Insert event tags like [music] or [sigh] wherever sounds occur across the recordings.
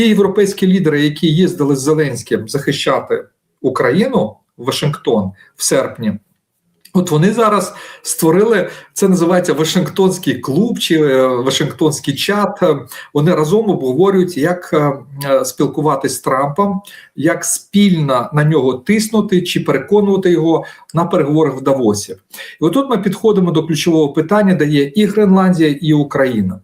Ті європейські лідери, які їздили з Зеленським захищати Україну в Вашингтон в серпні. От вони зараз створили це називається Вашингтонський клуб чи е, Вашингтонський чат. Вони разом обговорюють, як е, спілкуватись з Трампом, як спільно на нього тиснути чи переконувати його на переговорах в Давосі. І отут ми підходимо до ключового питання, де є і Гренландія, і Україна.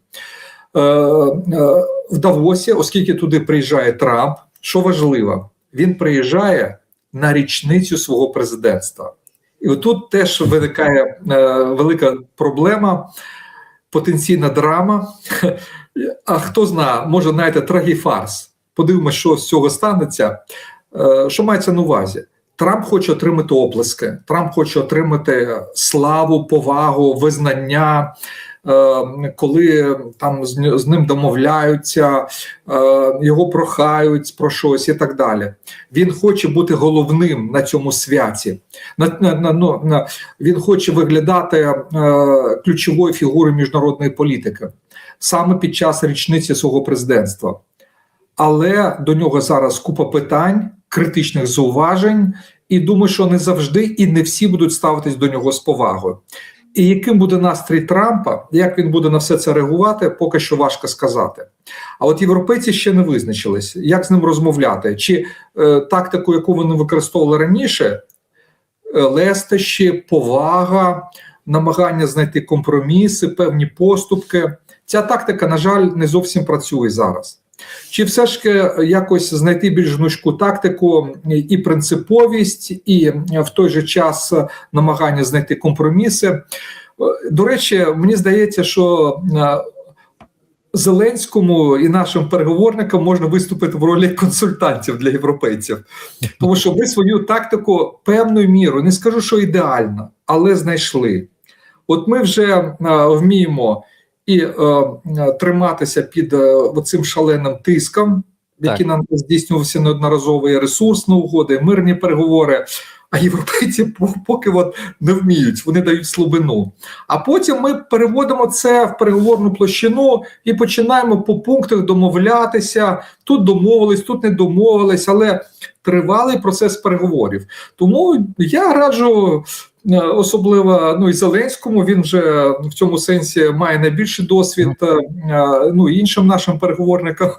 Е, е, В Давосі, оскільки туди приїжджає Трамп, що важливо, він приїжджає на річницю свого президентства. І отут теж виникає е, велика проблема, потенційна драма. [laughs] А хто знає, може, знаєте, трагіфарс. Подивимося, що з цього станеться. Що мається на увазі? Трамп хоче отримати оплески, Трамп хоче отримати славу, повагу, визнання. Е, Коли там з ним домовляються, е, його прохають про щось і так далі. Він хоче бути головним на цьому святі. На, ну, він хоче виглядати е, ключовою фігурою міжнародної політики саме під час річниці свого президентства. Але до нього зараз купа питань, критичних зауважень, і думаю, що не завжди і не всі будуть ставитись до нього з повагою. І яким буде настрій Трампа, як він буде на все це реагувати, поки що важко сказати. А от європейці ще не визначились, як з ним розмовляти, чи е, тактику, яку вони використовували раніше, е, лестощі, повага, намагання знайти компроміси, певні поступки. Ця тактика, на жаль, не зовсім працює зараз. Чи все ж якось знайти більш гнучку тактику і принциповість, і в той же час намагання знайти компроміси? До речі, мені здається, що е, Зеленському і нашим переговорникам можна виступити в ролі консультантів для європейців, тому що ви свою тактику певною мірою, не скажу, що ідеально, але знайшли. От ми вже е, вміємо і е, триматися під е, цим шаленим тиском, який нам здійснювався неодноразово, і ресурсні угоди, і мирні переговори. А європейці [laughs] по- поки от не вміють, вони дають слабину. А потім ми переводимо це в переговорну площину і починаємо по пунктах домовлятися. Тут домовились, тут не домовились, але тривалий процес переговорів. Тому я раджу. е, Особливо ну і Зеленському він вже в цьому сенсі має найбільший досвід. е, е, Ну і іншим нашим переговорникам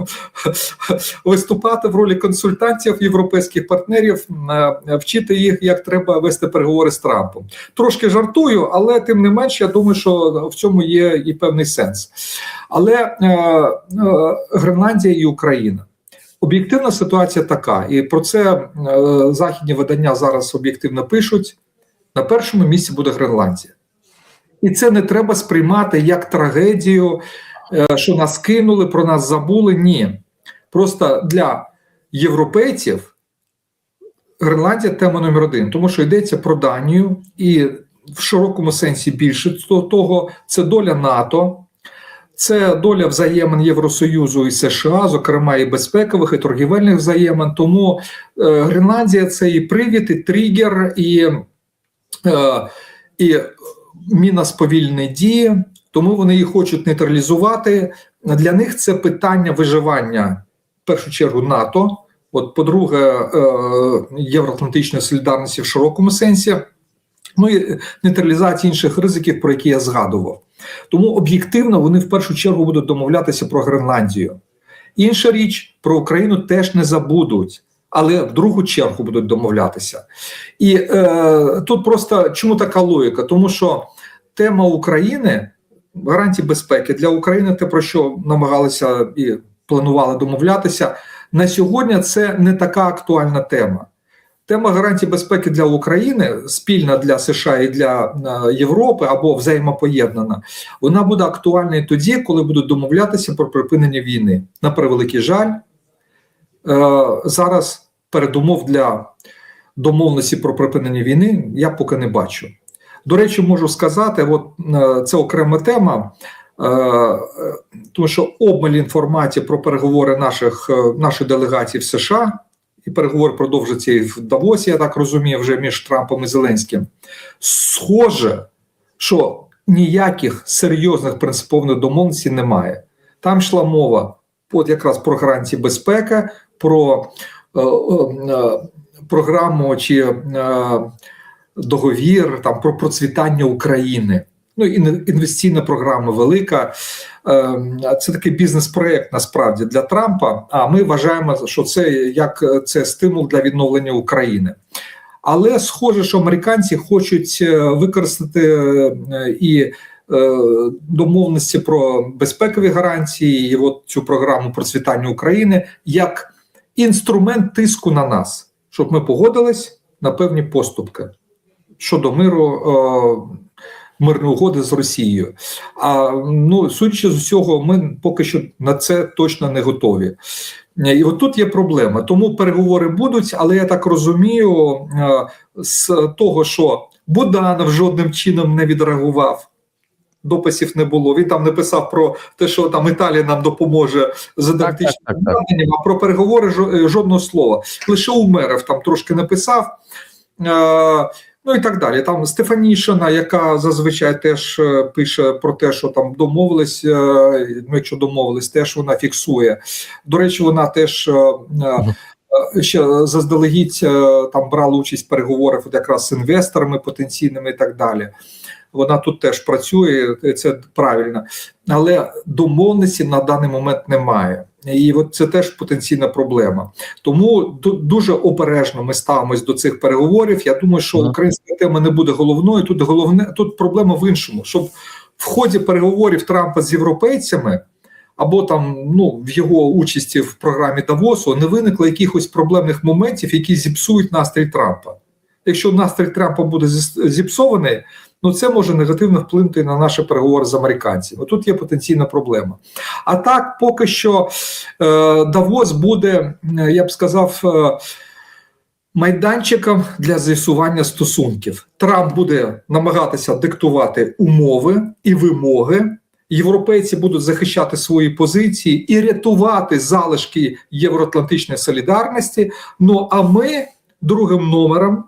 [laughs] виступати в ролі консультантів європейських партнерів, вчити їх, як треба вести переговори з Трампом. Трошки жартую, але тим не менш, я думаю, що в цьому є і певний сенс. Але Гренландія і Україна. Об'єктивна ситуація така, і про це е, західні видання зараз об'єктивно пишуть. На першому місці буде Гренландія. І це не треба сприймати як трагедію, е, що нас кинули, про нас забули. Ні. Просто для європейців Гренландія тема номер один, тому що йдеться про Данію, і в широкому сенсі більше того, це доля НАТО. Це доля взаємин Євросоюзу і США, зокрема і безпекових, і торгівельних взаємин. Тому е, Гренландія це і привід, і тригер, і, е, і міна сповільної дії. Тому вони їх хочуть нейтралізувати. Для них це питання виживання в першу чергу НАТО. От, по-друге, е, євроатлантичної солідарності в широкому сенсі. Ну і нейтралізації інших ризиків, про які я згадував. Тому об'єктивно вони в першу чергу будуть домовлятися про Гренландію. Інша річ про Україну теж не забудуть, але в другу чергу будуть домовлятися. І е, тут просто чому така логіка? Тому що тема України гарантії безпеки для України, те про що намагалися і планували домовлятися, на сьогодні це не така актуальна тема. Тема гарантій безпеки для України спільна для США і для е, Європи або взаємопоєднана, вона буде актуальною тоді, коли будуть домовлятися про припинення війни. На превеликий жаль, е, зараз передумов для домовленості про припинення війни я поки не бачу. До речі, можу сказати, от е, це окрема тема. Тому що обмаль інформації про переговори наших нашої делегації в США і переговори продовжаться і в Давосі, я так розумію, вже між Трампом і Зеленським. Схоже, що ніяких серйозних принципових домовленостей немає. Там йшла мова от якраз про гарантії безпеки, про е, е, програму чи е, договір там про процвітання України. Ну інвестиційна програма велика. Е, це такий бізнес-проект насправді для Трампа. А ми вважаємо, що це як це стимул для відновлення України. Але схоже, що американці хочуть е, використати е, і домовленості про безпекові гарантії, і от цю програму процвітання України як інструмент тиску на нас, щоб ми погодились на певні поступки щодо миру мирної угоди з Росією. А ну судячи з усього, ми поки що на це точно не готові. І от тут є проблема. Тому переговори будуть, але я так розумію, з того, що Буданов жодним чином не відреагував. Дописів не було. Він там не писав про те, що там Італія нам допоможе з обладнанням, а про переговори жодного слова. Лише Умеров там трошки написав. Ну і так далі. Там Стефанішина, яка зазвичай теж е, пише про те, що там домовились. Е, ну, якщо домовились, теж вона фіксує. До речі, вона теж е, ще заздалегідь там брала участь в переговорах от якраз з інвесторами потенційними і так далі. Вона тут теж працює, це правильно, але домовленості на даний момент немає. І от це теж потенційна проблема. Тому дуже обережно ми ставимось до цих переговорів. Я думаю, що українська тема не буде головною. Тут головне тут проблема в іншому, щоб в ході переговорів Трампа з європейцями. Або там ну в його участі в програмі Давосу не виникло якихось проблемних моментів, які зіпсують настрій Трампа. Якщо настрій Трампа буде зіпсований, ну це може негативно вплинути на наші переговори з американцями. Тут є потенційна проблема. А так, поки що е, Давос буде, я б сказав, е, майданчиком для з'ясування стосунків. Трамп буде намагатися диктувати умови і вимоги. Європейці будуть захищати свої позиції і рятувати залишки євроатлантичної солідарності. Ну а ми другим номером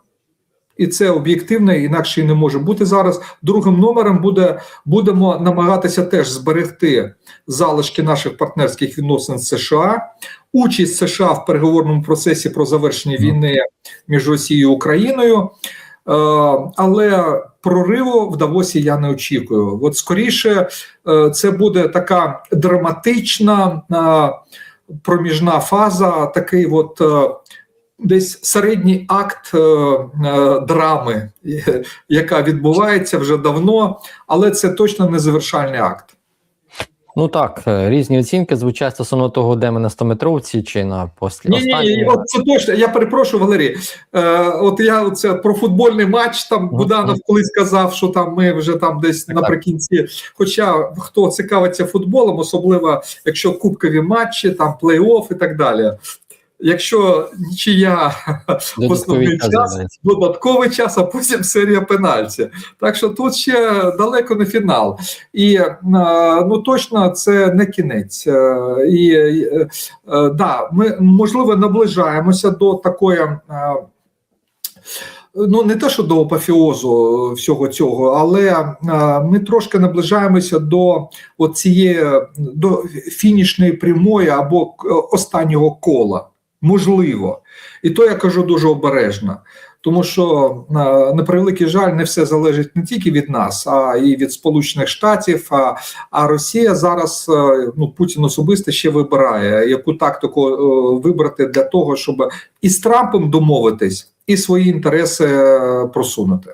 і це об'єктивно, інакше не може бути зараз. Другим номером буде будемо намагатися теж зберегти залишки наших партнерських відносин з США, участь США в переговорному процесі про завершення війни між Росією і Україною. Е, але прориву в Давосі я не очікую. От скоріше, е, це буде така драматична е, проміжна фаза, такий от десь середній акт е, е, драми, яка відбувається вже давно, але це точно не завершальний акт. Ну так, е, різні оцінки звучать стосовно того, де ми на 100-метровці чи на послі. Ні, ні, ні, от це точно. Я перепрошую, Валерій. Е, От я оце про футбольний матч там Буданов колись сказав, що там ми вже там десь так, наприкінці. Хоча хто цікавиться футболом, особливо якщо кубкові матчі, там плей-офф і так далі. Якщо нічия в основний час, додатковий час, а потім серія пенальті. Так що тут ще далеко не фінал, і е, ну точно це не кінець. Е, і е, да, ми можливо наближаємося до такої. Ну, не те, що до апофіозу всього цього, але ми трошки наближаємося до цієї до фінішної прямої або останнього кола. Можливо, і то я кажу дуже обережно, тому що на превеликий жаль, не все залежить не тільки від нас, а і від Сполучених Штатів. А а Росія зараз е, ну Путін особисто ще вибирає яку тактику е, вибрати для того, щоб із Трампом домовитись і свої інтереси е, просунути.